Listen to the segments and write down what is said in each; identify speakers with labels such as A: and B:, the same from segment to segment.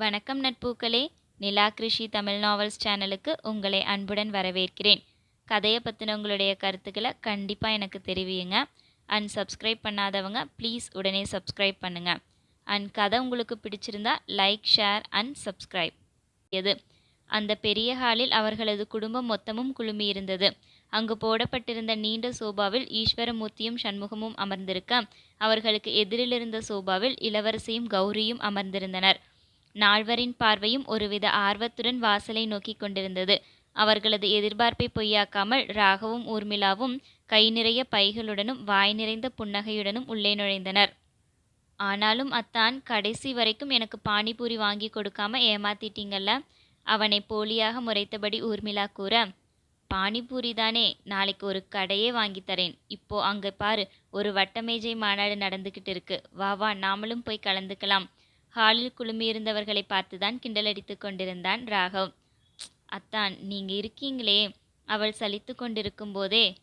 A: வணக்கம் நட்பூக்களே. நிலா கிருஷி தமிழ் நாவல்ஸ் சேனலுக்கு உங்களை அன்புடன் வரவேற்கிறேன். கதையை பற்றின உங்களுடைய கருத்துக்களை கண்டிப்பாக எனக்கு தெரிவியுங்க. அண்ட் சப்ஸ்கிரைப் பண்ணாதவங்க ப்ளீஸ் உடனே சப்ஸ்கிரைப் பண்ணுங்கள் அண்ட் கதை உங்களுக்கு பிடிச்சிருந்தா லைக் ஷேர் அண்ட் சப்ஸ்கிரைப் எது? அந்த பெரிய ஹாலில் அவர்களது குடும்பம் மொத்தமும் குழுமியிருந்தது அங்கு போடப்பட்டிருந்த நீண்ட சோபாவில் ஈஸ்வரமூர்த்தியும் சண்முகமும் அமர்ந்திருக்க அவர்களுக்கு எதிரிலிருந்த சோபாவில் இளவரசியும் கௌரியும் அமர்ந்திருந்தனர். நால்வரின் பார்வையும் ஒருவித ஆர்வத்துடன் வாசலை நோக்கி கொண்டிருந்தது. அவர்களது எதிர்பார்ப்பை பொய்யாக்காமல் ராகவும் ஊர்மிளாவும் கை நிறைய பைகளுடனும் வாய் நிறைந்த புன்னகையுடனும் உள்ளே நுழைந்தனர். ஆனாலும் அத்தான் கடைசி வரைக்கும் எனக்கு பானிபூரி வாங்கி கொடுக்காம ஏமாத்திட்டீங்கல்ல? அவனை போலியாக முறைத்தபடி ஊர்மிளா கூற பானிபூரி தானே நாளைக்கு ஒரு கடையே வாங்கி தரேன். இப்போ அங்கே பாரு ஒரு வட்டமேஜை மாநாடு நடந்துக்கிட்டு இருக்கு. வா வா நாமளும் போய் கலந்துக்கலாம். ஹாலில் குழுமியிருந்தவர்களை பார்த்துதான் கிண்டலடித்து கொண்டிருந்தான் ராகவ். அத்தான் நீங்க இருக்கீங்களே. அவள் சலித்து கொண்டிருக்கும் போதே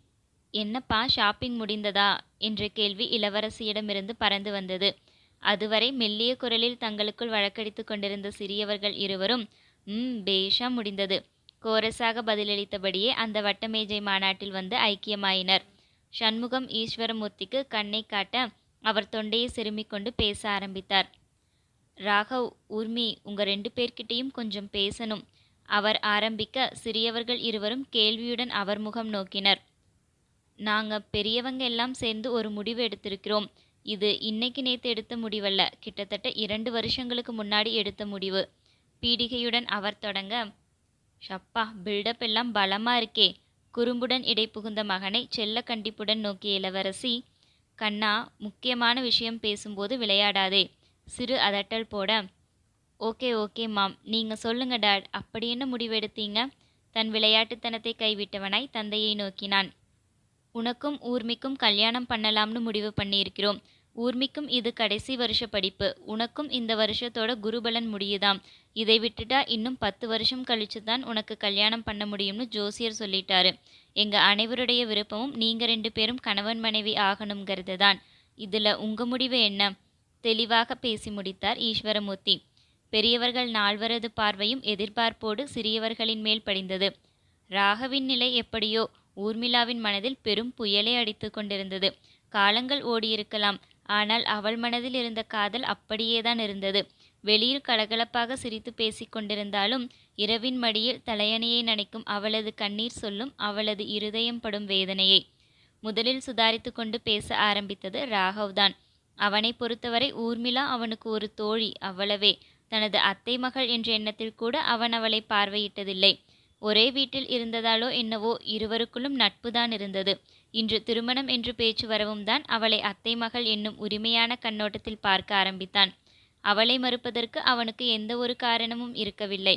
A: என்னப்பா ஷாப்பிங் முடிந்ததா? என்ற கேள்வி இளவரசியிடமிருந்து பறந்து வந்தது. அதுவரை மெல்லிய குரலில் தங்களுக்குள் வழக்கடித்து கொண்டிருந்த சிறியவர்கள் இருவரும் ம் பேஷா முடிந்தது. கோரஸாக பதிலளித்தபடியே அந்த வட்டமேஜை மாநாட்டில் வந்து ஐக்கியமாயினர். சண்முகம் ஈஸ்வரமூர்த்திக்கு கண்ணை காட்ட அவர் தொண்டையை சிறுமிக் கொண்டு பேச ஆரம்பித்தார். ராகவ் ஊர்மி உங்க ரெண்டு பேர்கிட்டையும் கொஞ்சம் பேசணும். அவர் ஆரம்பிக்க சிறியவர்கள் இருவரும் கேள்வியுடன் அவர் முகம் நோக்கினர். நாங்க பெரியவங்க எல்லாம் சேர்ந்து ஒரு முடிவு எடுத்திருக்கிறோம். இது இன்னைக்கு நேத்து எடுத்த முடிவல்ல. கிட்டத்தட்ட இரண்டு வருஷங்களுக்கு முன்னாடி எடுத்த முடிவு. பீடிகையுடன் அவர் தொடங்க ஷப்பா பில்டப் எல்லாம் பலமா இருக்கே. குறும்புடன் இடை புகுந்த மகனை செல்ல கண்டிப்புடன் நோக்கிய இளவரசி கண்ணா முக்கியமான விஷயம் பேசும்போது விளையாடாதே. சிறு அதட்டல் போட ஓகே ஓகே மாம். நீங்கள் சொல்லுங்க டாட். அப்படி என்ன முடிவெடுத்தீங்க? தன் விளையாட்டுத்தனத்தை கைவிட்டவனாய் தந்தையை நோக்கினான். உனக்கும் ஊர்மிக்கும் கல்யாணம் பண்ணலாம்னு முடிவு பண்ணியிருக்கிறோம். ஊர்மிக்கும் இது கடைசி வருஷ படிப்பு. உனக்கும் இந்த வருஷத்தோட குருபலன் முடியுதாம். இதை விட்டுட்டா இன்னும் பத்து வருஷம் கழிச்சு தான் உனக்கு கல்யாணம் பண்ண முடியும்னு ஜோசியர் சொல்லிட்டாரு. எங்க அனைவருடைய விருப்பமும் நீங்க ரெண்டு பேரும் கணவன் மனைவி ஆகணுங்கிறது தான். இதுல உங்க முடிவு என்ன? தெளிவாக பேசி முடித்தார் ஈஸ்வரமூர்த்தி. பெரியவர்கள் நால்வரது பார்வையும் எதிர்பார்ப்போடு சிறியவர்களின் மேல் படிந்தது. ராகவின் நிலை எப்படியோ ஊர்மிளாவின் மனதில் பெரும் புயலை அடித்து கொண்டிருந்தது. காலங்கள் ஓடியிருக்கலாம் ஆனால் அவள் மனதில் இருந்த காதல் அப்படியேதான் இருந்தது. வெளியில் கலகலப்பாக சிரித்து பேசிக் கொண்டிருந்தாலும் இரவின் மடியில் தலையணையை நனைக்கும் அவளது கண்ணீர் சொல்லும் அவளது இருதயம் படும் வேதனையை. முதலில் சுதாரித்து கொண்டு பேச ஆரம்பித்தது ராகவ்தான். அவனை பொறுத்தவரை ஊர்மிளா அவனுக்கு ஒரு தோழி அவ்வளவே தனது அத்தை மகள் என்ற எண்ணத்தில் கூட அவன் அவளை பார்வையிட்டதில்லை. ஒரே வீட்டில் இருந்ததாலோ என்னவோ இருவருக்குள்ளும் நட்புதான் இருந்தது. இன்று திருமணம் என்று பேச்சு வரவும் தான் அவளை அத்தை மகள் என்னும் உரிமையான கண்ணோட்டத்தில் பார்க்க ஆரம்பித்தான். அவளை மறுப்பதற்கு அவனுக்கு எந்த ஒரு காரணமும் இருக்கவில்லை.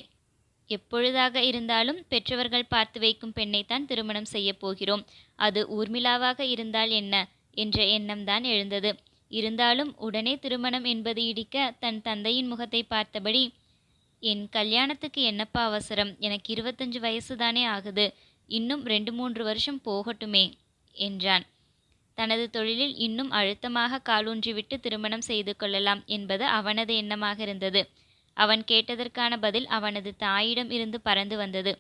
A: எப்பொழுதாக இருந்தாலும் பெற்றவர்கள் பார்த்து வைக்கும் பெண்ணைத்தான் திருமணம் செய்ய போகிறோம். அது ஊர்மிளாவாக இருந்தால் என்ன? என்ற எண்ணம்தான் எழுந்தது. இருந்தாலும் உடனே திருமணம் என்பது இடிக்க தன் தந்தையின் முகத்தை பார்த்தபடி என் கல்யாணத்துக்கு என்னப்பா அவசரம்? எனக்கு இருபத்தஞ்சு வயசு தானே ஆகுது. இன்னும் ரெண்டு மூன்று வருஷம் போகட்டுமே என்றான். தனது தொழிலில் இன்னும் அழுத்தமாக காலூன்றிவிட்டு திருமணம் செய்து கொள்ளலாம் என்பது அவனது எண்ணமாக இருந்தது. அவன் கேட்டதற்கான பதில் அவனது தாயிடம் இருந்து பறந்து வந்தது.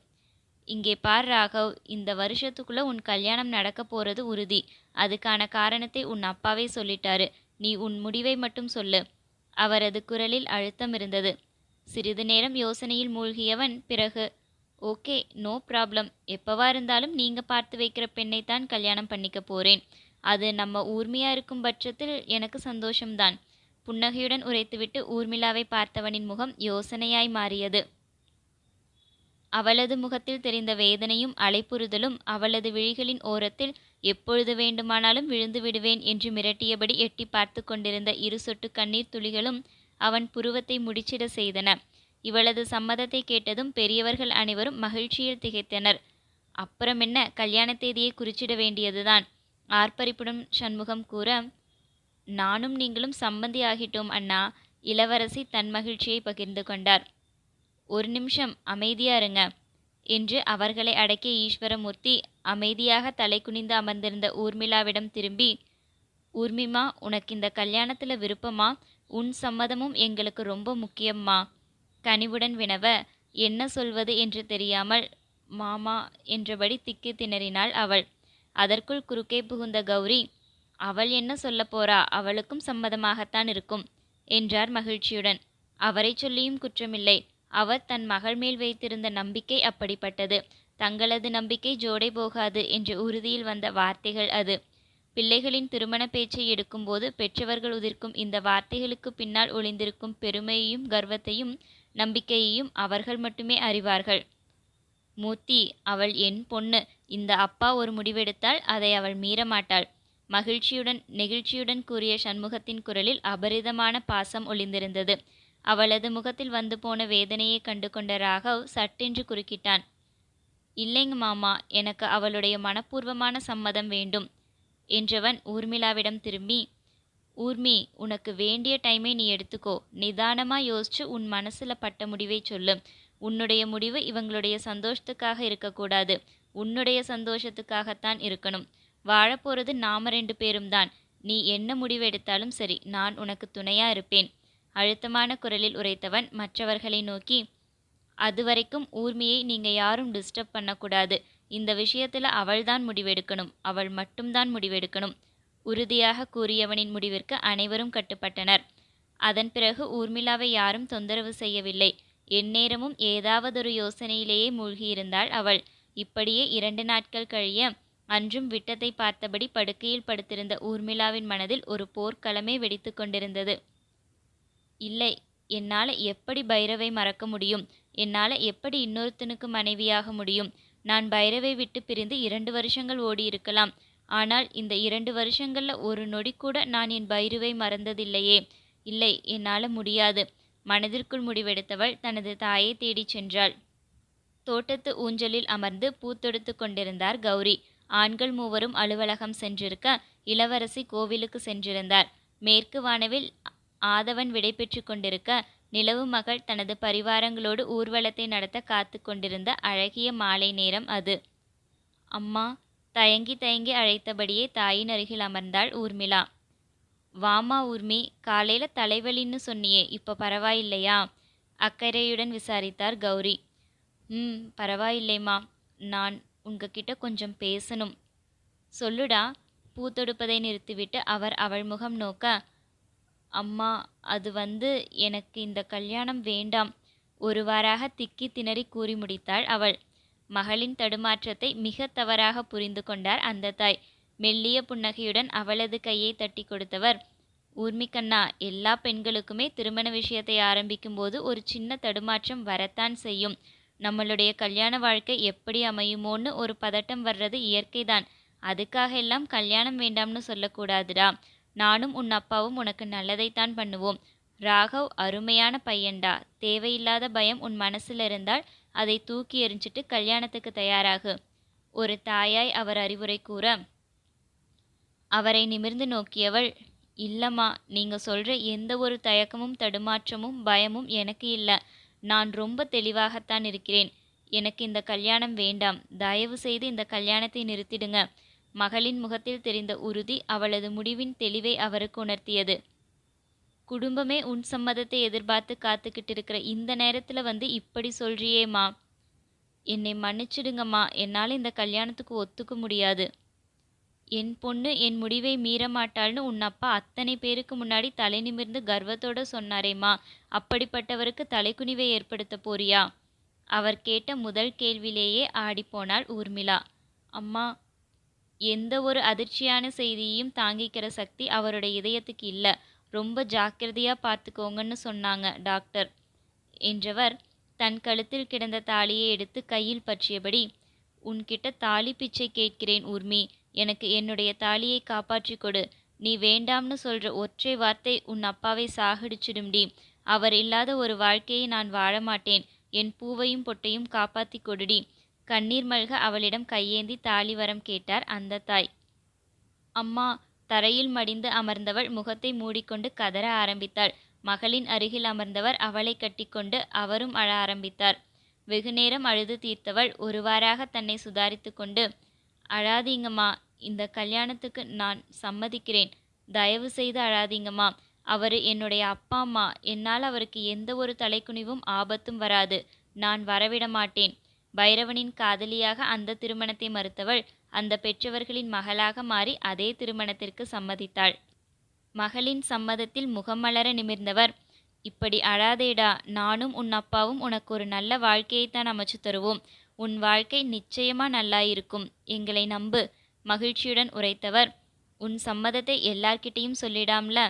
A: இங்கே பார் ராகவ் இந்த வருஷத்துக்குள்ள உன் கல்யாணம் நடக்க போறது உறுதி. அதுக்கான காரணத்தை உன் அப்பாவே சொல்லிட்டாரு. நீ உன் முடிவை மட்டும் சொல்லு. அவரது குரலில் அழுத்தம் இருந்தது. சிறிது நேரம் யோசனையில் மூழ்கியவன் பிறகு ஓகே நோ ப்ராப்ளம். எப்பவா இருந்தாலும் நீங்க பார்த்து வைக்கிற பெண்ணைத்தான் கல்யாணம் பண்ணிக்க போறேன். அது நம்ம ஊர்மியா இருக்கும் பட்சத்தில் எனக்கு சந்தோஷம்தான். புன்னகையுடன் உரைத்துவிட்டு ஊர்மிளாவை பார்த்தவனின் முகம் யோசனையாய் மாறியது. அவளது முகத்தில் தெரிந்த வேதனையும் அலைப்புறுதலும் அவளது விழிகளின் ஓரத்தில் எப்பொழுது வேண்டுமானாலும் விழுந்து விடுவேன் என்று மிரட்டியபடி எட்டி பார்த்து கொண்டிருந்த இரு சொட்டு கண்ணீர் துளிகளும் அவன் புருவத்தை முடிச்சிட செய்தன. இவளது சம்மதத்தை கேட்டதும் பெரியவர்கள் அனைவரும் மகிழ்ச்சியில் திகைத்தனர். அப்புறம் என்ன? கல்யாண தேதியை குறிச்சிட வேண்டியதுதான். ஆர்ப்பரிப்புடன் சண்முகம் கூற நானும் நீங்களும் சம்மந்தி ஆகிட்டோம் அண்ணா. இளவரசி தன் மகிழ்ச்சியை பகிர்ந்து கொண்டார். ஒரு நிமிஷம் அமைதியா இருங்க என்று அவர்களை அடக்கிய ஈஸ்வரமூர்த்தி அமைதியாக தலை குனிந்து அமர்ந்திருந்த ஊர்மிளாவிடம் திரும்பி ஊர்மிமா உனக்கு இந்த கல்யாணத்தில் விருப்பமா? உன் சம்மதமும் எங்களுக்கு ரொம்ப முக்கியம்மா. கனிவுடன் வினவ என்ன சொல்வது என்று தெரியாமல் மாமா என்றபடி திக்கி திணறினாள் அவள். அதற்குள் குறுக்கே புகுந்த கௌரி அவள் என்ன சொல்லப் போறா? அவளுக்கும் சம்மதமாகத்தான் இருக்கும் என்றார் மகிழ்ச்சியுடன். அவரை சொல்லியும் குற்றமில்லை. அவர் தன் மகள் மேல் வைத்திருந்த நம்பிக்கை அப்படிப்பட்டது. தங்களது நம்பிக்கை ஜோடை போகாது என்று உறுதியில் வந்த வார்த்தைகள் அது. பிள்ளைகளின் திருமண பேச்சை எடுக்கும்போது பெற்றவர்கள் உதிர்க்கும் இந்த வார்த்தைகளுக்கு பின்னால் ஒளிந்திருக்கும் பெருமையையும் கர்வத்தையும் நம்பிக்கையையும் அவர்கள் மட்டுமே அறிவார்கள். மூத்தி அவள் என் பொண்ணு. இந்த அப்பா ஒரு முடிவெடுத்தால் அதை அவள் மீறமாட்டாள் மகிழ்ச்சியுடன் நெகிழ்ச்சியுடன் கூறிய சண்முகத்தின் குரலில் அபரிதமான பாசம் ஒளிந்திருந்தது. அவளது முகத்தில் வந்து போன வேதனையை கண்டு கொண்ட ராகவ் சட்டென்று குறுக்கிட்டான். இல்லைங்க மாமா எனக்கு அவளுடைய மனப்பூர்வமான சம்மதம் வேண்டும் என்றவன் ஊர்மிளாவிடம் திரும்பி. ஊர்மி உனக்கு வேண்டிய டைமை நீ எடுத்துக்கோ. நிதானமாக யோசிச்சு உன் மனசில் பட்ட முடிவை சொல்லு. உன்னுடைய முடிவு இவங்களுடைய சந்தோஷத்துக்காக இருக்கக்கூடாது. உன்னுடைய சந்தோஷத்துக்காகத்தான் இருக்கணும். வாழப்போகிறது நாம ரெண்டு பேரும் தான். நீ என்ன முடிவு எடுத்தாலும் சரி நான் உனக்கு துணையாக இருப்பேன். அழுத்தமான குரலில் உரைத்தவன் மற்றவர்களை நோக்கி அதுவரைக்கும் ஊர்மியை நீங்கள் யாரும் டிஸ்டர்ப் பண்ணக்கூடாது. இந்த விஷயத்தில் அவள்தான் முடிவெடுக்கணும். அவள் மட்டும்தான் முடிவெடுக்கணும். உறுதியாக கூறியவனின் முடிவிற்கு அனைவரும் கட்டுப்பட்டனர். அதன் பிறகு ஊர்மிளாவை யாரும் தொந்தரவு செய்யவில்லை. எந்நேரமும் ஏதாவதொரு யோசனையிலேயே மூழ்கியிருந்தாள் அவள். இப்படியே இரண்டு நாட்கள் கழிய அன்றும் விட்டத்தை பார்த்தபடி படுக்கையில் படுத்திருந்த ஊர்மிளாவின் மனதில் ஒரு போர்க்களமே வெடித்து கொண்டிருந்தது. இல்லை. என்னால் எப்படி பைரவை மறக்க முடியும்? என்னால் எப்படி இன்னொருத்தனுக்கு மனைவியாக முடியும்? நான் பைரவை விட்டு பிரிந்து இரண்டு வருஷங்கள் ஓடி இருக்கலாம். ஆனால் இந்த இரண்டு வருஷங்கள்ல ஒரு நொடி கூட நான் என் பைருவை மறந்ததில்லையே. இல்லை என்னால் முடியாது. மனதிற்குள் முடிவெடுத்தவள் தனது தாயை தேடிச் சென்றாள். தோட்டத்து ஊஞ்சலில் அமர்ந்து பூத்தொடுத்து கொண்டிருந்தார் கௌரி. ஆண்கள் மூவரும் அலுவலகம் சென்றிருக்க இளவரசி கோவிலுக்கு சென்றிருந்தார். மேற்கு வானவில் ஆதவன் விடை பெற்று கொண்டிருக்க நிலவு மகள் தனது பரிவாரங்களோடு ஊர்வலத்தை நடத்த காத்து கொண்டிருந்த அழகிய மாலை நேரம் அது. அம்மா தயங்கி தயங்கி அழைத்தபடியே தாயின் அருகில் அமர்ந்தாள் ஊர்மிளா. வாமா ஊர்மி காலையில தலைவலின்னு சொன்னியே இப்போ பரவாயில்லையா? அக்கறையுடன் விசாரித்தார் கௌரி. ம் பரவாயில்லைம்மா நான் உங்ககிட்ட கொஞ்சம் பேசணும். சொல்லுடா பூத்தொடுப்பதை நிறுத்திவிட்டு அவர் அவள் முகம் நோக்க அம்மா அது வந்து எனக்கு இந்த கல்யாணம் வேண்டாம். ஒருவாறாக திக்கி திணறி கூறி முடித்தாள் அவள். மகளின் தடுமாற்றத்தை மிக தவறாக புரிந்து கொண்டார் அந்த தாய். மெல்லிய புன்னகையுடன் அவளது கையை தட்டி கொடுத்தவர் ஊர்மிக்கண்ணா எல்லா பெண்களுக்குமே திருமண விஷயத்தை ஆரம்பிக்கும் போது ஒரு சின்ன தடுமாற்றம் வரத்தான் செய்யும். நம்மளுடைய கல்யாண வாழ்க்கை எப்படி அமையுமோன்னு ஒரு பதட்டம் வர்றது இயற்கைதான். அதுக்காக எல்லாம் கல்யாணம் வேண்டாம்னு சொல்லக்கூடாதுடா. நானும் உன் அப்பாவும் உனக்கு நல்லதைத்தான் பண்ணுவோம். ராகவ் அருமையான பையன்டா. தேவையில்லாத பயம் உன் மனசுல இருந்தால் அதை தூக்கி எறிஞ்சிட்டு கல்யாணத்துக்கு தயாராகு. ஒரு தாயாய் அவர் அறிவுரை கூற அவரை நிமிர்ந்து நோக்கியவள் இல்லம்மா நீங்க சொல்ற எந்த ஒரு தயக்கமும் தடுமாற்றமும் பயமும் எனக்கு இல்லை. நான் ரொம்ப தெளிவாகத்தான் இருக்கிறேன். எனக்கு இந்த கல்யாணம் வேண்டாம். தயவு செய்து இந்த கல்யாணத்தை நிறுத்திடுங்க. மகளின் முகத்தில் தெரிந்த உறுதி அவளது முடிவின் தெளிவை அவருக்கு உணர்த்தியது. குடும்பமே உன் சம்மதத்தை எதிர்பார்த்து காத்துக்கிட்டு இருக்கிற இந்த நேரத்துல வந்து இப்படி சொல்றியேம்மா. என்னை மன்னிச்சிடுங்கம்மா. என்னால் இந்த கல்யாணத்துக்கு ஒத்துக்க முடியாது. என் பொண்ணு என் முடிவை மீற மாட்டாள்னு உன் அப்பா அத்தனை பேருக்கு முன்னாடி தலை நிமிர்ந்து கர்வத்தோட சொன்னாரேம்மா. அப்படிப்பட்டவருக்கு தலைக்குனிவை ஏற்படுத்த போறியா? அவர் கேட்ட முதல் கேள்வியிலேயே ஆடிப்போனாள் ஊர்மிளா. அம்மா எந்த ஒரு அதிர்ச்சியான செய்தியையும் தாங்கிக்கிற சக்தி அவருடைய இதயத்துக்கு இல்லை. ரொம்ப ஜாக்கிரதையாக பார்த்துக்கோங்கன்னு சொன்னாங்க டாக்டர். என்றவர் தன் கழுத்தில் கிடந்த தாலியை எடுத்து கையில் பற்றியபடி உன்கிட்ட தாலி பிச்சை கேட்கிறேன் உர்மி எனக்கு என்னுடைய தாலியை காப்பாற்றி கொடு. நீ வேண்டாம்னு சொல்ற ஒற்றை வார்த்தை உன் அப்பாவை சாகடிச்சிடும்டி அவர் இல்லாத ஒரு வாழ்க்கையை நான் வாழ மாட்டேன். என் பூவையும் பொட்டையும் காப்பாத்தி கொடுடி கண்ணீர் மல்க அவளிடம் கையேந்தி தாலிவரம் கேட்டார் அந்த தாய். அம்மா தரையில் மடிந்து அமர்ந்தவள் முகத்தை மூடிக்கொண்டு கதற ஆரம்பித்தாள். மகளின் அருகில் அமர்ந்தவர் அவளை கட்டிக்கொண்டு அவரும் அழ ஆரம்பித்தார். வெகுநேரம் அழுது தீர்த்தவள் ஒருவாறாக தன்னை சுதாரித்து கொண்டு அழாதீங்கம்மா இந்த கல்யாணத்துக்கு நான் சம்மதிக்கிறேன். தயவு செய்து அழாதீங்கம்மா. அவர் என்னுடைய அப்பா அம்மா. என்னால் அவருக்கு எந்த ஒரு தலைக்குனிவும் ஆபத்தும் வராது. நான் வரவிட மாட்டேன் பைரவனின் காதலியாக அந்த திருமணத்தை மறுத்தவள் அந்த பெற்றவர்களின் மகளாக மாறி அதே திருமணத்திற்கு சம்மதித்தாள். மகளின் சம்மதத்தில் முகமலர நிமிர்ந்தவர். இப்படி அழாதேடா நானும் உன் அப்பாவும் உனக்கு ஒரு நல்ல வாழ்க்கையைத்தான் அமைச்சு தருவோம். உன் வாழ்க்கை நிச்சயமா நல்லாயிருக்கும். எங்களை நம்பு மகிழ்ச்சியுடன் உரைத்தவர். உன் சம்மதத்தை எல்லார்கிட்டையும் சொல்லிடாம்ல?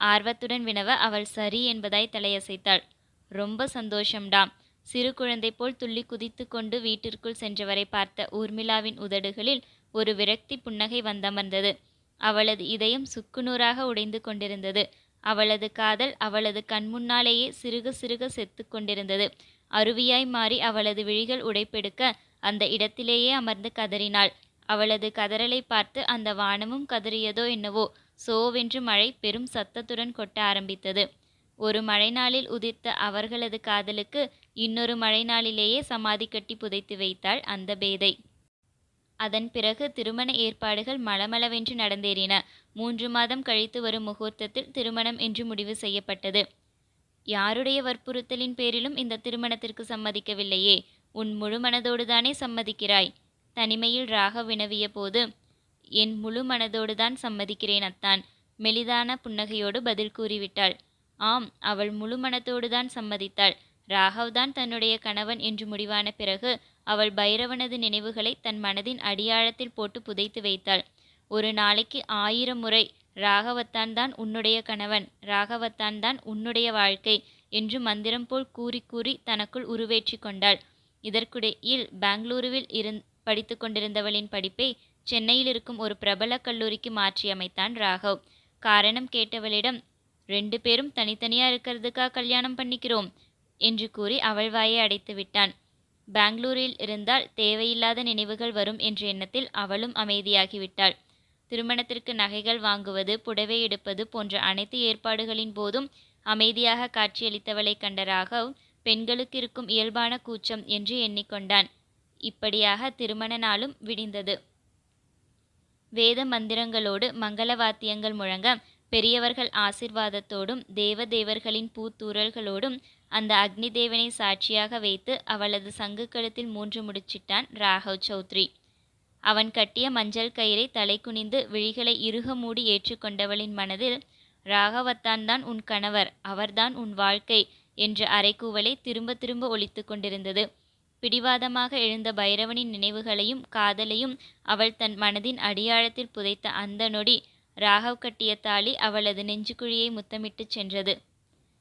A: ஆர்வத்துடன் வினவ அவள் சரி என்பதாய் தலையசைத்தாள். ரொம்ப சந்தோஷம்டாம் சிறு குழந்தை போல் துள்ளி குதித்து கொண்டு வீட்டிற்குள் சென்றவரை பார்த்த ஊர்மிளாவின் உதடுகளில் ஒரு விரக்தி புன்னகை வந்தமர்ந்தது. அவளது இதயம் சுக்குநூறாக உடைந்து கொண்டிருந்தது. அவளது காதல் அவளது கண்முன்னாலேயே சிறுக சிறுக செத்து கொண்டிருந்தது. அருவியாய் மாறி அவளது விழிகள் உடைப்பெடுக்க அந்த இடத்திலேயே அமர்ந்து கதறினாள். அவளது கதறலை பார்த்து அந்த வானமும் கதறியதோ என்னவோ சோவென்று மழை பெரும் சத்தத்துடன் கொட்ட ஆரம்பித்தது. ஒரு மழை நாளில் உதித்த அவர்களது காதலுக்கு இன்னொரு மழை நாளிலேயே சமாதி கட்டி புதைத்து வைத்தாள் அந்த பேதை. அதன் பிறகு திருமண ஏற்பாடுகள் மளமளவென்று நடந்தேறின. மூன்று மாதம் கழித்து வரும் முகூர்த்தத்தில் திருமணம் என்று முடிவு செய்யப்பட்டது. யாருடைய வற்புறுத்தலின் பேரிலும் இந்த திருமணத்திற்கு சம்மதிக்கவில்லையே. உன் முழு மனதோடுதானே சம்மதிக்கிறாய். தனிமையில் ராக வினவிய போது என் முழு மனதோடுதான் சம்மதிக்கிறேன் அத்தான் மெலிதான புன்னகையோடு பதில் கூறிவிட்டாள். ஆம் அவள் முழு மனத்தோடுதான் சம்மதித்தாள். ராகவ்தான் தன்னுடைய கணவன் என்று முடிவான பிறகு அவள் பைரவனது நினைவுகளை தன் மனதின் அடியாழத்தில் போட்டு புதைத்து வைத்தாள். ஒரு நாளைக்கு ஆயிரம் முறை ராகவத்தான் தான் உன்னுடைய கணவன் ராகவத்தான் தான் உன்னுடைய வாழ்க்கை என்று மந்திரம் போல் கூறி கூறி தனக்குள் உருவேற்றி கொண்டாள். இதற்குடையில் பெங்களூருவில் இருந் படித்து கொண்டிருந்தவளின் படிப்பை சென்னையில் இருக்கும் ஒரு பிரபல கல்லூரிக்கு மாற்றியமைத்தான் ராகவ். காரணம் கேட்டவளிடம் ரெண்டு பேரும் தனித்தனியா இருக்கிறதுக்கா கல்யாணம் பண்ணிக்கிறோம்? என்று கூறி அவள் வாயை அடைத்து விட்டான். பெங்களூரில் இருந்தால் தேவையில்லாத நினைவுகள் வரும் என்ற எண்ணத்தில் அவளும் அமைதியாகிவிட்டாள். திருமணத்திற்கு நகைகள் வாங்குவது புடவை எடுப்பது போன்ற அனைத்து ஏற்பாடுகளின் போதும் அமைதியாக காட்சியளித்தவளை கண்ட ராகவ் பெண்களுக்கு இருக்கும் இயல்பான கூச்சம் என்று எண்ணிக்கொண்டான். இப்படியாக திருமண நாளும் விடிந்தது. வேத மந்திரங்களோடு மங்கள வாத்தியங்கள் முழங்க பெரியவர்கள் ஆசிர்வாதத்தோடும் தேவதேவர்களின் பூத்தூரல்களோடும் அந்த அக்னி தேவனை சாட்சியாக வைத்து அவளது சங்கு கழுத்தில் மூன்று முடிச்சிட்டான் ராகவ் சௌத்ரி. அவன் கட்டிய மஞ்சள் கயிறை தலை குனிந்து விழிகளை இறுக மூடி ஏற்றுக்கொண்டவளின் மனதில் ராகவத்தான் தான் உன் கணவர் அவர்தான் உன் வாழ்க்கை என்ற அரைக்கூவலை திரும்ப திரும்ப ஒழித்து கொண்டிருந்தது. பிடிவாதமாக எழுந்த பைரவனின் நினைவுகளையும் காதலையும் அவள் தன் மனதின் அடியாழத்தில் புதைத்த அந்த நொடி ராகவ் கட்டிய தாலி அவளது நெஞ்சுக்குழியை முத்தமிட்டுச் சென்றது.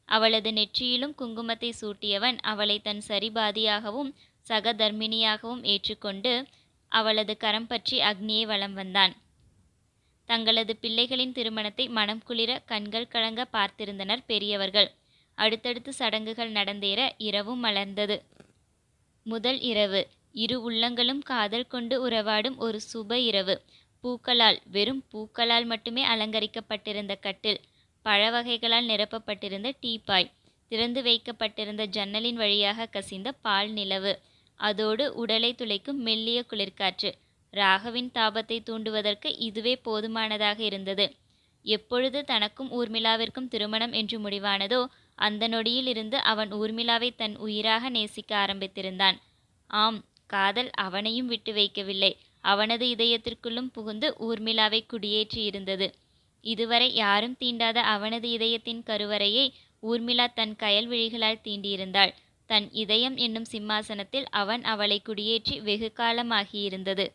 A: அவளது நெற்றியிலும் குங்குமத்தை சூட்டியவன் அவளை தன் சரிபாதியாகவும் சகதர்மிணியாகவும் ஏற்றுக்கொண்டு அவளது கரம் பற்றி அக்னியை வலம் வந்தான். தங்களது பிள்ளைகளின் திருமணத்தை மனம் குளிர கண்கள் கலங்க பார்த்திருந்தனர் பெரியவர்கள். அடுத்தடுத்து சடங்குகள் நடந்தேற இரவும் மலர்ந்தது. முதல் இரவு. இரு உள்ளங்களும் காதல் கொண்டு உறவாடும் ஒரு சுப இரவு. பூக்களால் வெறும் பூக்களால் மட்டுமே அலங்கரிக்கப்பட்டிருந்த கட்டில். பழவகைகளால் நிரப்பப்பட்டிருந்த டீப்பாய் திறந்து வைக்கப்பட்டிருந்த ஜன்னலின் வழியாக கசிந்த பால் நிலவு. அதோடு உடலை துளைக்கும் மெல்லிய குளிர்காற்று. ராகவின் தாபத்தை தூண்டுவதற்கு இதுவே போதுமானதாக இருந்தது. எப்பொழுது தனக்கும் ஊர்மிளாவிற்கும் திருமணம் என்று முடிவானதோ அந்த நொடியில் இருந்து அவன் ஊர்மிளாவை தன் உயிராக நேசிக்க ஆரம்பித்திருந்தான். ஆம் காதல் அவனையும் விட்டு வைக்கவில்லை. அவனது இதயத்திற்குள்ளும் புகுந்து ஊர்மிளாவை குடியேற்றி இருந்தது இதுவரை யாரும் தீண்டாத அவனது இதயத்தின் கருவறையை ஊர்மிளா தன் கயல் விழிகளால் தீண்டியிருந்தாள். தன் இதயம் என்னும் சிம்மாசனத்தில் அவன் அவளை குடியேற்றி வெகு காலமாகியிருந்தது.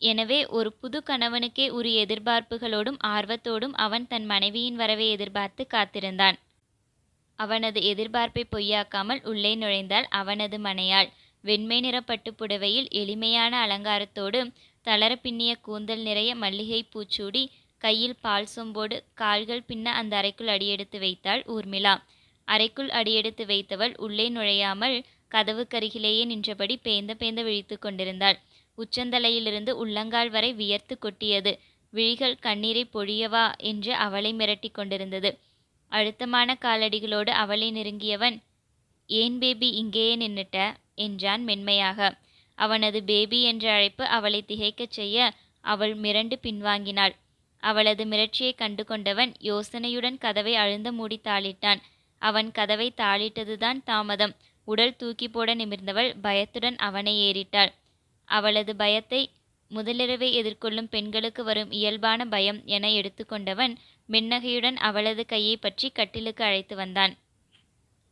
A: எனவே ஒரு புது கணவனுக்கே உரிய எதிர்பார்ப்புகளோடும் ஆர்வத்தோடும் அவன் தன் மனைவியின் வரவை எதிர்பார்த்து காத்திருந்தான். அவனது எதிர்பார்ப்பை பொய்யாக்காமல் உள்ளே நுழைந்தாள் அவனது மனையாள். வெண்மை நிறப்பட்டு புடவையில் எளிமையான அலங்காரத்தோடு தளர பின்னிய கூந்தல் நிறைய மல்லிகை பூச்சூடி கையில் பால் சொம்போடு கால்கள் பின்ன அந்த அறைக்குள் அடியெடுத்து வைத்தாள் ஊர்மிளா. அறைக்குள் அடியெடுத்து வைத்தவள் உள்ளே நுழையாமல் கதவுக்கருகிலேயே நின்றபடி பேந்த பேந்த விழித்து கொண்டிருந்தாள். உச்சந்தலையிலிருந்து உள்ளங்கால் வரை வியர்த்து கொட்டியது. விழிகள் கண்ணீரை பொழியவா என்று அவளை மிரட்டி கொண்டிருந்தது. அழுத்தமான காலடிகளோடு அவளை நெருங்கியவன் ஏன் பேபி இங்கேயே நின்னுட்ட? என்றான் மென்மையாக. அவனது பேபி என்ற அழைப்பு அவளை திகைக்கச் செய்ய அவள் மிரண்டு பின்வாங்கினாள். அவளது மிரட்சியைக் கண்டு கொண்டவன் யோசனையுடன் கதவை அழுந்த மூடி தாளிட்டான் அவன் கதவை தாளிட்டதுதான் தாமதம். உடல் தூக்கி போட நிமிர்ந்தவள் பயத்துடன் அவனை ஏறிட்டாள். அவளது பயத்தை முதலிரவை எதிர்கொள்ளும் பெண்களுக்கு வரும் இயல்பான பயம் என எடுத்துக்கொண்டவன் மின்னகையுடன் அவளது கையை பற்றி கட்டிலுக்கு அழைத்து வந்தான்.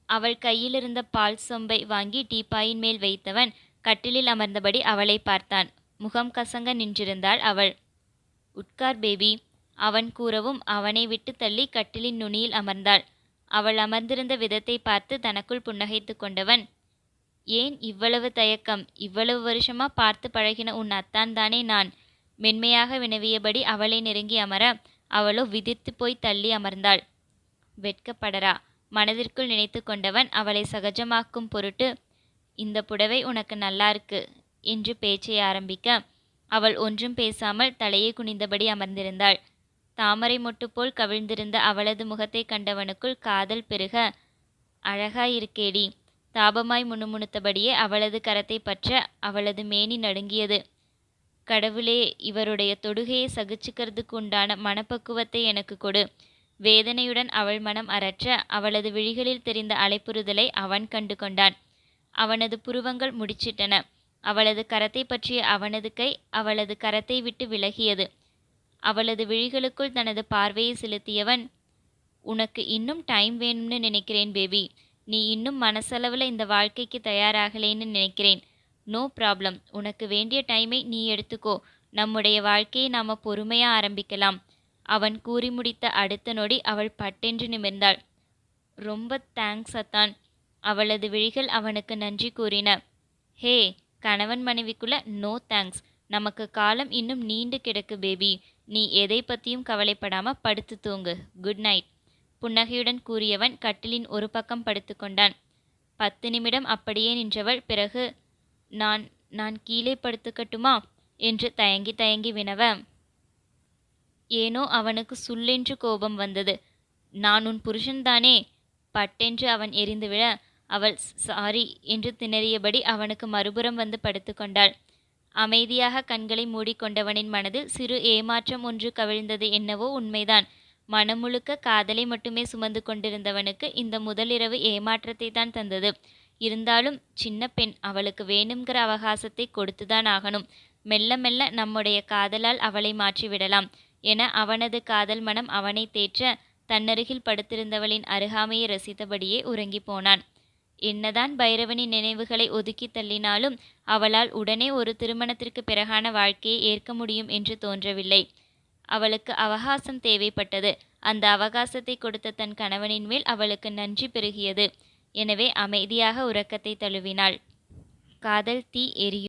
A: அவள் கையிலிருந்த பால் சொம்பை வாங்கி டீப்பாயின் மேல் வைத்தவன் கட்டிலில் அமர்ந்தபடி அவளை பார்த்தான். முகம் கசங்க நின்றிருந்தாள் அவள். உட்கார் பேபி. அவன் கூறவும் அவனை விட்டு தள்ளி கட்டிலின் நுனியில் அமர்ந்தாள். அவள் அமர்ந்திருந்த விதத்தை பார்த்து தனக்குள் புன்னகைத்து கொண்டவன் ஏன் இவ்வளவு தயக்கம்? இவ்வளவு வருஷமா பார்த்து பழகின உன் அத்தான் தானே நான். மென்மையாக வினவியபடி அவளை நெருங்கி அமர அவளோ விதிர்த்து போய் தள்ளி அமர்ந்தாள். வெட்கப்படரா மனதிற்குள் நினைத்து கொண்டவன் அவளை சகஜமாக்கும் பொருட்டு இந்த புடவை உனக்கு நல்லா இருக்கு என்று பேச்சை ஆரம்பிக்க அவள் ஒன்றும் பேசாமல் தலையை குனிந்தபடி அமர்ந்திருந்தாள். தாமரை மொட்டு போல் கவிழ்ந்திருந்த அவளது முகத்தை கண்டவனுக்குள் காதல் பெருக அழகாயிருக்கேடி. தாபமாய் முணுமுணுத்தபடியே அவளது கரத்தை பற்ற அவளது மேனி நடுங்கியது. கடவுளே இவருடைய தொடுகையை சகிச்சுக்கிறதுக்கு உண்டான மனப்பக்குவத்தை எனக்கு கொடு. வேதனையுடன் அவள் மனம் அரற்ற அவளது விழிகளில் தெரிந்த அலைப்புறுதலை அவன் கண்டு கொண்டான் அவனது புருவங்கள் முடிச்சிட்டன. அவளது கரத்தை பற்றிய அவனது கை அவளது கரத்தை விட்டு விலகியது. அவளது விழிகளுக்குள் தனது பார்வையை செலுத்தியவன் உனக்கு இன்னும் டைம் வேணும்னு நினைக்கிறேன் பேபி நீ இன்னும் மனசளவில் இந்த வாழ்க்கைக்கு தயாராகலேன்னு நினைக்கிறேன். நோ ப்ராப்ளம் உனக்கு வேண்டிய டைமை நீ எடுத்துக்கோ. நம்முடைய வாழ்க்கையை நாம் பொறுமையாக ஆரம்பிக்கலாம். அவன் கூறி முடித்த அடுத்த நொடி அவள் பட்டென்று நிமிர்ந்தாள். ரொம்ப தேங்க்ஸ் அத்தான் அவளது விழிகள் அவனுக்கு நன்றி கூறின. ஹே கணவன் மனைவிக்குள்ள நோ தேங்க்ஸ் நமக்கு காலம் இன்னும் நீண்டு கிடக்கு பேபி நீ எதை பற்றியும் கவலைப்படாம படுத்து தூங்கு. குட் நைட் புன்னகையுடன் கூறியவன் கட்டிலின் ஒரு பக்கம் படுத்துக்கொண்டான் பத்து நிமிடம் அப்படியே நின்றவள் பிறகு நான் நான் கீழே படுத்துக்கட்டுமா என்று தயங்கி தயங்கி வினவ. ஏனோ அவனுக்கு சுல்லென்று கோபம் வந்தது. நான் உன் புருஷன்தானே? பட்டென்று அவன் எரிந்துவிட அவள் சாரி என்று திணறியபடி அவனுக்கு மறுபுறம் வந்து படுத்துக்கொண்டாள் அமைதியாக கண்களை மூடிக்கொண்டவனின் மனதில் சிறு ஏமாற்றம் ஒன்று கவிழ்ந்தது என்னவோ உண்மைதான். மனமுழுக்க காதலை மட்டுமே சுமந்து கொண்டிருந்தவனுக்கு இந்த முதலிரவு ஏமாற்றத்தை தான் தந்தது. இருந்தாலும் சின்ன பெண் அவளுக்கு வேணுங்கிற அவகாசத்தை கொடுத்துதான் ஆகணும். மெல்ல மெல்ல நம்முடைய காதலால் அவளை மாற்றிவிடலாம் என அவனது காதல் மனம் அவனை தேற்ற தன்னருகில் படுத்திருந்தவளின் அருகாமையை ரசித்தபடியே உறங்கி போனான். என்னதான் பைரவனின் நினைவுகளை ஒதுக்கி தள்ளினாலும் அவளால் உடனே ஒரு திருமணத்திற்கு பிறகான வாழ்க்கையை ஏற்க முடியும் என்று தோன்றவில்லை. அவளுக்கு அவகாசம் தேவைப்பட்டது. அந்த அவகாசத்தை கொடுத்த தன் கணவனின் மேல் அவளுக்கு நன்றி பெருகியது. எனவே அமைதியாக உறக்கத்தை தழுவினாள். காதல் தீ எரியும்.